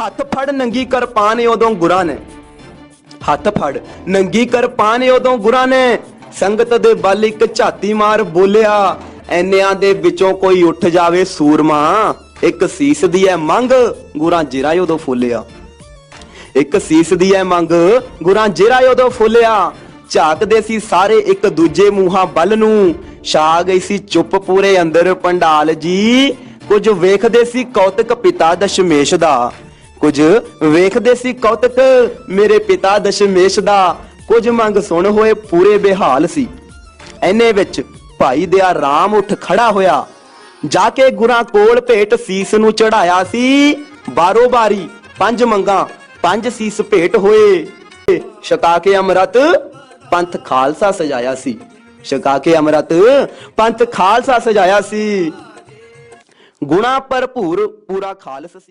ਹੱਥ ਫੜ, ਨੰਗੀ ਕਿਰਪਾਨ ਉਦੋਂ ਗੁਰਾਂ ਨੇ। ਹੱਥ ਫੜ, ਨੰਗੀ ਕਿਰਪਾਨ ਉਦੋਂ ਗੁਰਾਂ ਨੇ। ਸੰਗਤ ਦੇ ਬਲ ਇੱਕ ਝਾਤੀ ਮਾਰ ਬੋਲਿਆ, ਐਨਿਆਂ ਦੇ ਵਿੱਚੋਂ ਕੋਈ ਉੱਠ ਜਾਵੇ ਸੂਰਮਾ। ਇੱਕ ਸੀਸ ਦੀ ਐ ਮੰਗ, ਗੁਰਾਂ ਜਿਰਾ ਉਦੋਂ ਫੁੱਲਿਆ। ਇੱਕ ਸੀਸ ਦੀ ਐ ਮੰਗ, ਗੁਰਾਂ ਜਿਰਾ ਉਦੋਂ ਫੁੱਲਿਆ। ਝਾਕਦੇ ਸੀ ਸਾਰੇ ਇੱਕ ਦੂਜੇ ਮੂੰਹਾਂ ਵੱਲ ਨੂੰ। ਛਾ ਗਈ ਸੀ ਚੁੱਪ ਪੂਰੇ ਅੰਦਰ, ਪੰਡਾਲ ਜੀ। ਕੁਝ ਵੇਖਦੇ ਸੀ ਕੌਤਕ ਪਿਤਾ ਦਸ਼ਮੇਸ਼ ਦਾ। ਕੁਝ ਵੇਖਦੇ ਸੀ ਕੌਤਕ, ਮੇਰੇ ਪਿਤਾ ਦਸ਼ਮੇਸ਼ ਦਾ। ਕੁਝ ਮੰਗ ਸੁਣ ਹੋਏ ਪੂਰੇ ਬੇਹਾਲ ਸੀ। ਐਨੇ ਵਿੱਚ ਭਾਈ ਦਿਆ ਰਾਮ ਉੱਠ ਖੜਾ ਹੋਇਆ। ਜਾ ਕੇ ਗੁਰਾਂ ਕੋਲ ਭੇਟ ਸੀਸ ਨੂੰ ਚੜਾਇਆ ਸੀ। ਬਾਰੋ ਬਾਰੀ ਪੰਜ ਮੰਗਾ, ਪੰਜ ਸੀਸ ਭੇਟ ਹੋਏ। ਛਕਾ ਕੇ ਅੰਮ੍ਰਿਤ, ਪੰਥ ਖਾਲਸਾ ਸਜਾਇਆ ਸੀ। ਛਕਾ ਕੇ ਅੰਮ੍ਰਿਤ, ਪੰਥ ਖਾਲਸਾ ਸਜਾਇਆ ਸੀ। ਗੁਣਾ ਭਰਪੂਰ ਪੂਰਾ ਖਾਲਸ ਸੀ।